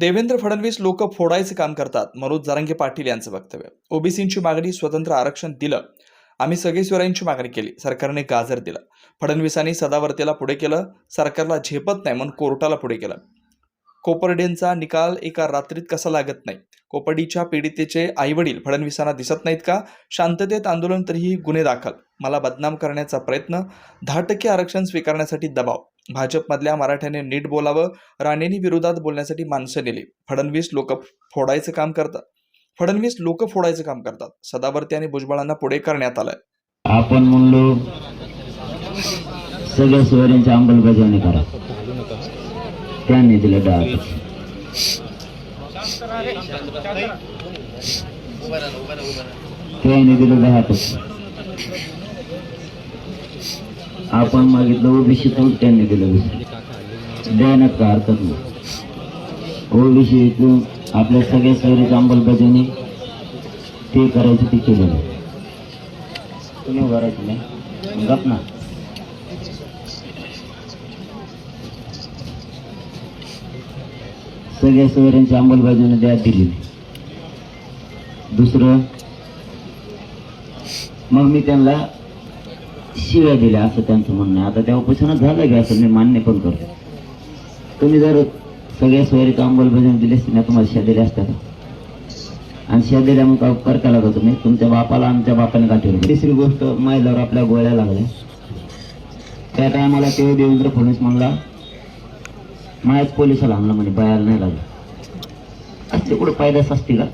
देवेंद्र फडणवीस लोक फोडायचे काम करतात मनोज जारंगे पाटील यांचं वक्तव्य. ओबीसींची मागणी स्वतंत्र आरक्षण दिलं. आम्ही सगळेश्वरांची मागणी केली सरकारने गाजर दिलं. फडणवीसांनी सदावर्तेला पुढे केलं सरकारला झेपत नाही म्हणून कोर्टाला पुढे केलं. कोपर्डेंचा निकाल एका रात्रीत कसा लागत नाही? कोपर्डीच्या पीडितेचे आईवडील फडणवीसांना दिसत नाहीत का? शांततेत आंदोलन तरीही गुन्हे दाखल. मला बदनाम करण्याचा प्रयत्न दहा टक्के आरक्षण स्वीकारण्यासाठी दबाव. भाजपमधल्या मराठ्याने नीट बोलावं राणेंनी विरोधात बोलण्यासाठी माणसं नेली. फडणवीस लोक फोडायचं काम करतात. फडणवीस लोक फोडायचं काम करतात. सदावर्ती आणि भुजबळांना पुढे करण्यात आलंय. आपण म्हणलो सगळ्या सोयऱ्यांची अंमलबजावणी करा. त्यांनी दिलं डाळ त्यांनी दिलं दहा टक्के. आपण मागितलं ओबीसीतून त्यांनी दिलं वीस. देण्यात का हरकत नाही. ओबीसी इथून आपल्या सगळ्या सोयरीची अंमलबजावणी ते करायचं ते केलेलं तुम्ही उभारायचं नाही गप ना. सगळ्या सोयऱ्यांची अंमलबजावणी द्या दिली. दुसरं मग मी त्यांना शिव्या दिल्या असं त्यांचं म्हणणं आहे. आता त्या उपोषणात झालं की असं मी मान्य पण करतो. तुम्ही जर सगळ्या सोयरीचं अंमलबजावणी दिली असते ना तुम्हाला शिव्या दिल्या असत्या का? आणि शिव्या दिल्या मग करता लागतो तुम्ही? तुमच्या बापाला आमच्या बापाने गाठीवर तिसरी गोष्ट महिलावर आपल्या गोळ्या लागल्या. त्या टायमाला ते देवेंद्र फडणवीस म्हणला मायाच पोलिसाला आणलं म्हणे बायाला नाही लागलं. असते कुठं पायदास असते का?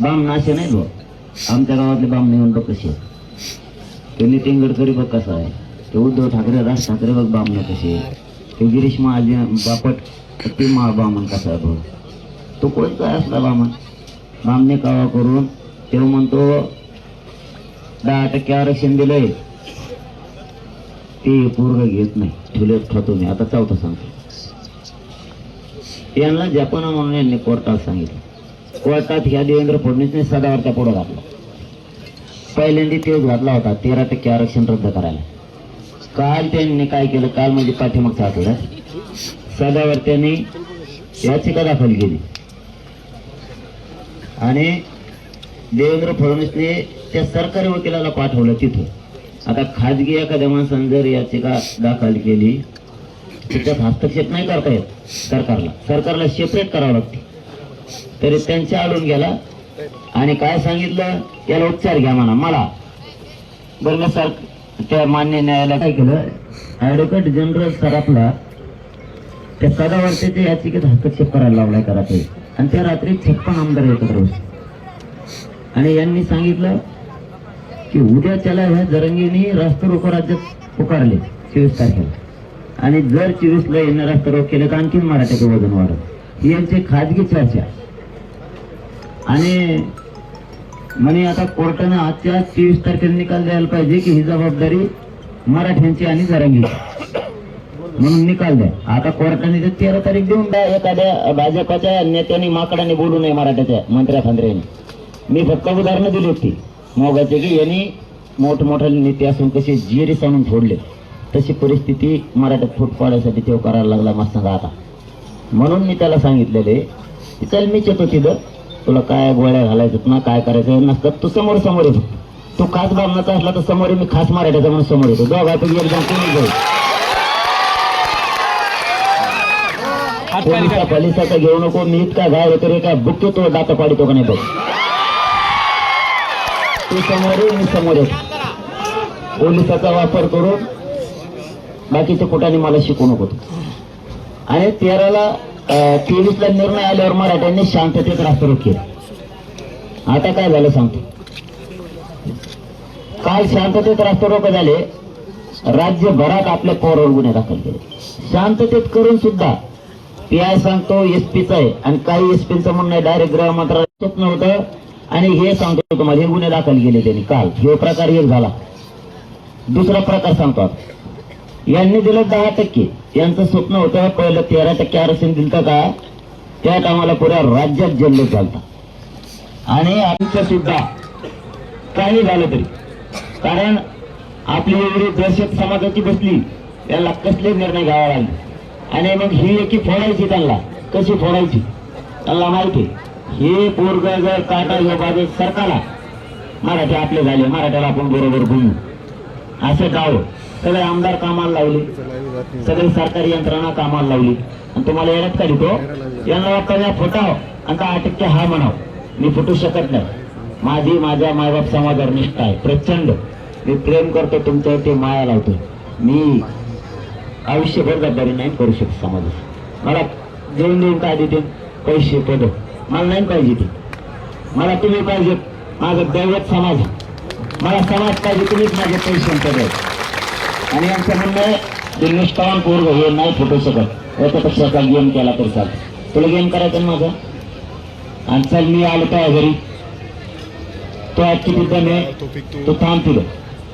बाम नाशे नाही बघ आमच्या गावातले बाम नेऊन बघ कसे ते नितीन गडकरी बघ कसा आहे. ते उद्धव ठाकरे राज ठाकरे बघ बामणे कसे आहे. ते गिरीश महाजन बापट ते मा बामण कसा आहे बघ. तो कोणता असला बामण बामने कावा करून तेव्हा म्हणतो दहा टक्के आरक्षण दिलंय. ते पोरग घेत नाही. ठुले खातो मी आता चौथा सांगतो. यांना जपान म्हणून यांनी कोर्टात सांगितलं. कोर्टात ह्या देवेंद्र फडणवीसने सदावरचा पुढं घातला. पहिल्यांदा तेच घातला होता. तेरा टक्के आरक्षण रद्द करायला. काल त्यांनी काय केलं? काल म्हणजे पाठीमागच्या आठवड्यात सदावर्त्यांनी याचिका दाखल केली. आणि देवेंद्र फडणवीसने त्या सरकारी वकिलाला पाठवलं तिथं. आता खाजगी एखाद्या माणसानं जर याचिका दाखल केली त्याच्यात हस्तक्षेप नाही करता येत सरकारला. सरकारला सेपरेट करावं लागते. तरी त्यांच्या आडून गेला आणि काय सांगितलं? याला उपचार घ्या म्हणा मला. बरं मी सर त्या मान्य न्यायालयाला काय केलं? ॲडव्होकेट जनरल सराफला त्या सदावर्तीच्या याचिकेत हस्तक्षेप करायला लावलाय करा ते आणि त्या रात्री छप्पन आमदार एकत्र होते. आणि यांनी सांगितलं की उद्या त्याला ह्या जरंगीने रास्ता रोको राज्यात पुकारले चोवीस तारखेला. आणि जर चोवीसला यांनी रास्ता केलं तर आणखीन मराठ्याचं वजन वाढत ही यांची खाजगी चर्चा. आणि म्हणे आता कोर्टानं आजच्या चोवीस तारखेला निकाल द्यायला पाहिजे की ही जबाबदारी मराठ्यांची आणि जरंगीची. म्हणून निकाल द्या. आता कोर्टाने ते तेरा तारीख देऊन द्या एखाद्या भाजपाच्या नेत्यांनी माकडाने बोलू नये मराठ्याच्या मंत्र्या खांद्र्यांनी मी फक्त उदाहरणं दिली होती. मोगाचे की यांनी मोठमोठे नेते असून कसे जिरी सांगून फोडले. तशी परिस्थिती मराठ्यात फूट पाडण्यासाठी तेव्हा करायला लागला मस्त आता. म्हणून मी त्याला सांगितलेले चल मीच येतो तिथं. तुला काय गोळ्या घालायचं ना काय करायचं नसतं. तू समोर समोर येतो तू खास बामणाचा असला तर समोर मी खास मराठ्याचा म्हणून समोर येतो. दोघांपैकी एकदम कोणी जाईल पोलिसा पोलिसाचा घेऊ नको. मी इतका गाय होतो रे काय बुक्के तो दाता पाडितो का नाही बघ. तू समोर ये, मी समोर येतो. पोलिसाचा वापर करून बाकीच्या कुठाने मला शिकू नको आणि तेराला तेवीसला निर्णय आल्यावर मराठ्यांनी शांततेत रास्ता केलं. आता काय झालं सांगतो. काल शांततेत रास्ता झाले? राज्यभरात आपल्या पोरवर गुन्हे दाखल केले. शांततेत करून सुद्धा पी आय सांगतो एसपीचा आहे आणि काही एस पीचं म्हणणं आहे डायरेक्ट गृह मंत्रालयात नव्हतं आणि हे सांगतो तुम्हाला हे गुन्हे दाखल केले त्यांनी काल. हे प्रकार एक झाला. दुसरा प्रकार सांगतो आता यांनी दिलं दहा टक्के. यांचं स्वप्न होतं पहिलं तेरा टक्के आरक्षण दिलं का? त्या टायमाला पुऱ्या राज्यात जल्लोष चालता आणि आमचं सुद्धा काही झालं तरी. कारण आपली एवढी दहशत समाजाची बसली याला कसले निर्णय घ्यावा लागले? आणि मग ही एकी फोडायची त्यांना. कशी फोडायची? त्याला माहिती हे पोरग जर काटा घेऊ सरकारला मराठी आपले झाले मराठ्याला आपण बरोबर बोलू. असं गावं सगळे आमदार कामाला लावले. सगळी सरकारी यंत्रणा कामाला लावली. आणि तुम्हाला येण्यात का देतो? यांना वाटतं फुटाव आणि का अटक्के हा म्हणाव. मी फुटू शकत नाही. माझी माझ्या मायबाप समाजावर निष्ठा आहे. प्रचंड. मी प्रेम करतो तुमच्यावरती माया लावतो. मी आयुष्यभर जबाबदारी नाही करू शकत समाजाची मला देऊन देऊन काय देते पैसे पद. मला नाही पाहिजे ते. मला तुम्ही पाहिजे माझं दैवत समाज मला समाज पाहिजे तुम्हीच माझे पैसे पद आहेत. आणि आमचं म्हणणं आहे निष्ठावान पोरग हे नाही फुटू शकत. याच्यापेक्षा गेम केला तर चाल तुला गेम करायचा माझा? आणि चल मी आलो त्या घरी. तो आज किती दम आहे? तू थांब तिथं.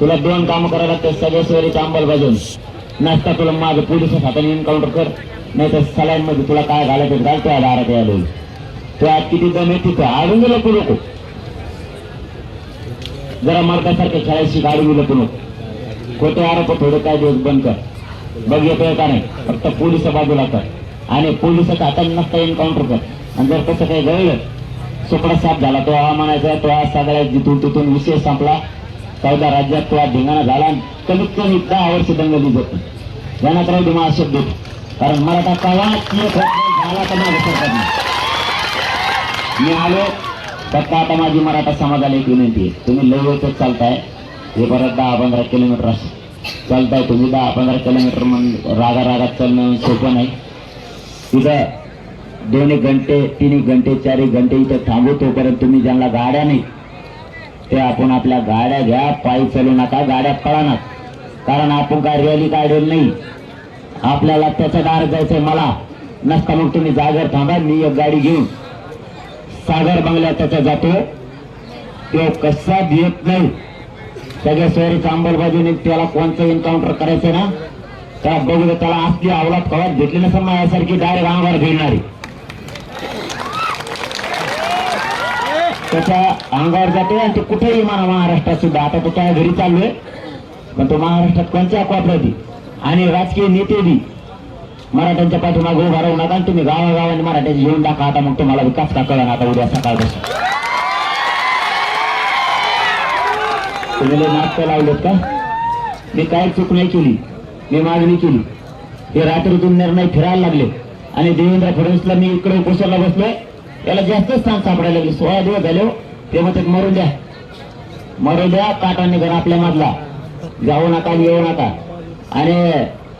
तुला दोन कामं करायला लागतात सगळ्या सोयरीचं अंमलबजावणी नाश्ता तुला माझं पोलिसात हाताने एन्काउंटर कर. नाही तर सलाईनमध्ये तुला काय घालायचं घाल त्या दारात त्या होईल. तो आज किती दम आहे तिथं? आडून गेलं तू नको जरा मर्दासारखे खेळायची गाडी गेलं तू नको खोटे आरोप थोडे काय दिवस बंद कर. बघ येतोय का नाही? फक्त पोलीस बाजूला कर. आणि पोलिसाच्या आता नसता एन्काउंटर कर. आणि जर तसं काही गळलं सुकडा साफ झाला तो हवामानाचा तो आज सगळ्या जिथून तिथून विषय संपला. चौदा राज्यात तो धिंगाणा झाला कमीत कमी दहा वर्ष दंग दिसत नाही. ध्यानात राहू दे शब्द कारण मराठा कवाच एक झाला तर माझं मी आलो फक्त आता माझी मराठा समाजाला एक विनंती आहे. तुम्ही लवकरच चालताय. हे परत दहा पंधरा किलोमीटर असं. चालताय तुम्ही दहा पंधरा किलोमीटर म्हणून रागा रागात चालणं सोपं नाही. तिथं दोन एक घंटे तीन एक घंटे चार एक घंटे इथं थांबू तोपर्यंत तुम्ही ज्यांना गाड्या नाही ते आपण आपल्या गाड्या घ्या पायी चालू नका गाड्या पळा कारण आपण काय रॅली काढेल नाही. आपल्याला त्याचा दार जायचंय मला. नसता मग तुम्ही जागर थांबा मी एक गाडी घेऊन सागर बंगल्या त्याचा जातो तो कसा देत नाही. सगळ्या सोयरीच्या अंमलबाजूने त्याला कोणतं एन्काउंटर करायचं ना त्या बघू त्याला आपली अवलाद कवात घेतली नसेल माझ्यासारखी डायरेक्ट अंगावर घेणारी त्याच्या अंगावर जाते आणि ते कुठेही म्हणा महाराष्ट्रात सुद्धा. आता तो त्या घरी चालू आहे पण तो महाराष्ट्रात कोणत्या कोपऱ्यात आणि राजकीय नेते बी मराठ्यांच्या पाठीमागे उभा राहू नका आणि तुम्ही गावागावाने मराठ्याची घेऊन टाका आता मग तुम्हाला विकास का कळणार आता उद्या सकाळपासून. तुम्ही नाटकं लावलेत का? मी काय चूक नाही केली? मी मागणी केली. हे रात्रीतून निर्णय फिरायला लागले. आणि देवेंद्र फडणवीसला मी इकडे उपोषणाला बसलोय. याला जास्त स्थान सापडायला लागले. सोळा दिवस झाले हो. ते म्हणतात मरून द्या. मरू द्या काटाने घर आपल्या मधला. जाऊ नका येऊ नका. आणि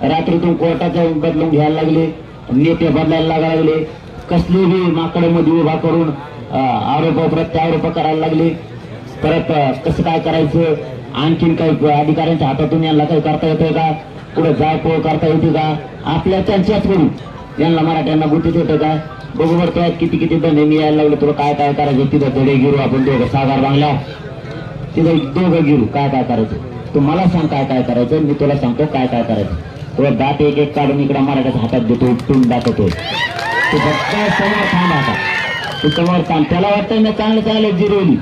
रात्रीतून कोर्टाचा बदलून घ्यायला लागले. नेते बदलायला लागायला लागले. कसली बी माकडेमध्ये उभा करून आरोप प्रत्यारोप करायला लागले. परत कसं काय करायचं? आणखीन काही अधिकाऱ्यांच्या हातातून यांना काही करता येतंय का? पुढे जायपोळ करता येते का? आपल्या त्यांच्याच करू यांना मराठ्यांना गुटीत येतं का? बघू बरं तुला किती किती धंदे मी यायला लागले. तुला काय काय करायचं? तिथं धडे गिरू आपण दोघं सागर बांगला. तिथं दोघं गिरू. काय काय करायचं? तू मला सांग काय काय करायचं. मी तुला सांगतो काय काय करायचं. तुला दात एक एक काढून इकडं मराठ्याच्या हातात देतो उपटून दाखवतो. तू फक्त समोर थांब आता. तू समोर थांब. त्याला वाटतं मी चांगले चांगले जिरवली.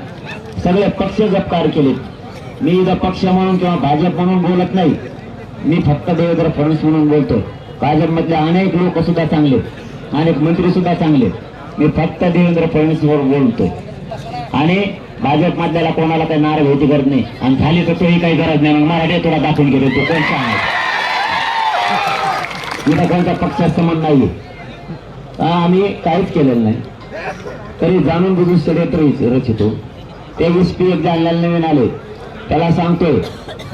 सगळे पक्ष जपकार केले मी इथं पक्ष म्हणून किंवा भाजप म्हणून बोलत नाही. मी फक्त देवेंद्र फडणवीस म्हणून बोलतो. भाजपमधले अनेक लोक सुद्धा चांगले अनेक मंत्री सुद्धा चांगले मी फक्त देवेंद्र फडणवीसवर बोलतो. आणि भाजप मधल्याला कोणाला काही नाराज होती गरज नाही. आणि झाली तर तोही काही गरज नाही. मग मराठी तुला दाखवून गेले तो कोणता आहे? इथं कोणत्या पक्षात संबंध नाहीये. आम्ही काहीच केलेलं नाही. तरी जाणून बुजून षडयंत्र रचितो. तेवीस पी एक जालन्याला नवीन आले. त्याला सांगतोय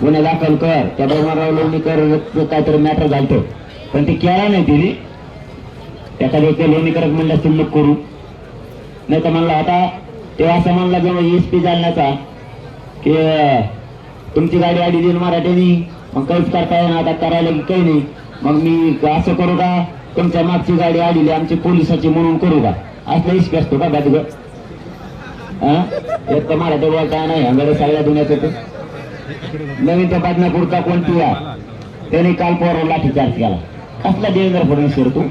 गुन्हा दाखल कर. त्या डोंगरराव लोणीकर काहीतरी मॅटर घालतो पण ते केला नाही तिने. एखाद्या व्यक्ती लोणीकरक म्हणलं सुल्लूक करू. नाही तर म्हणलं आता तेव्हा असं म्हणला जेव्हा एस पी जालन्याचा की तुमची गाडी आडी देईल मराठीनी मग काहीच करता येणार आता करायला की काही नाही. मग मी असं करू का? तुमच्या मागची गाडी आडीली आमची पोलिसाची म्हणून करू का? असलं इश्क असतो का बदग एक तर मराठी बोलता नाही हंगारे सगळ्या दुनियात होते नवीन तपासण्या पुढचा कोणती त्याने काल पोरावर लाठीचार्ज केला. कसला देवेंद्र फडणवीस करतो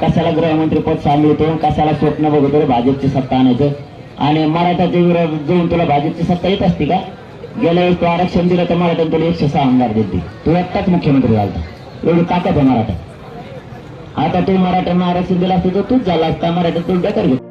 कशाला गृहमंत्री पद सांभाळतो? कशाला स्वप्न बघतो रे भाजपची सत्ता आणायचं? आणि मराठाच्या विरोध जाऊन तुला भाजपची सत्ता येत असते का? गेल्या वेळेस तू आरक्षण दिलं तर मराठ्याने तुला एकशे सहा आमदार देते तू एकटाच मुख्यमंत्री झाला एवढी ताकद आहे मराठा. आता तू मराठ्यांना आरक्षण दिलं असतं तर तूच झाला असता. मराठ्यात तू बेकार घेतो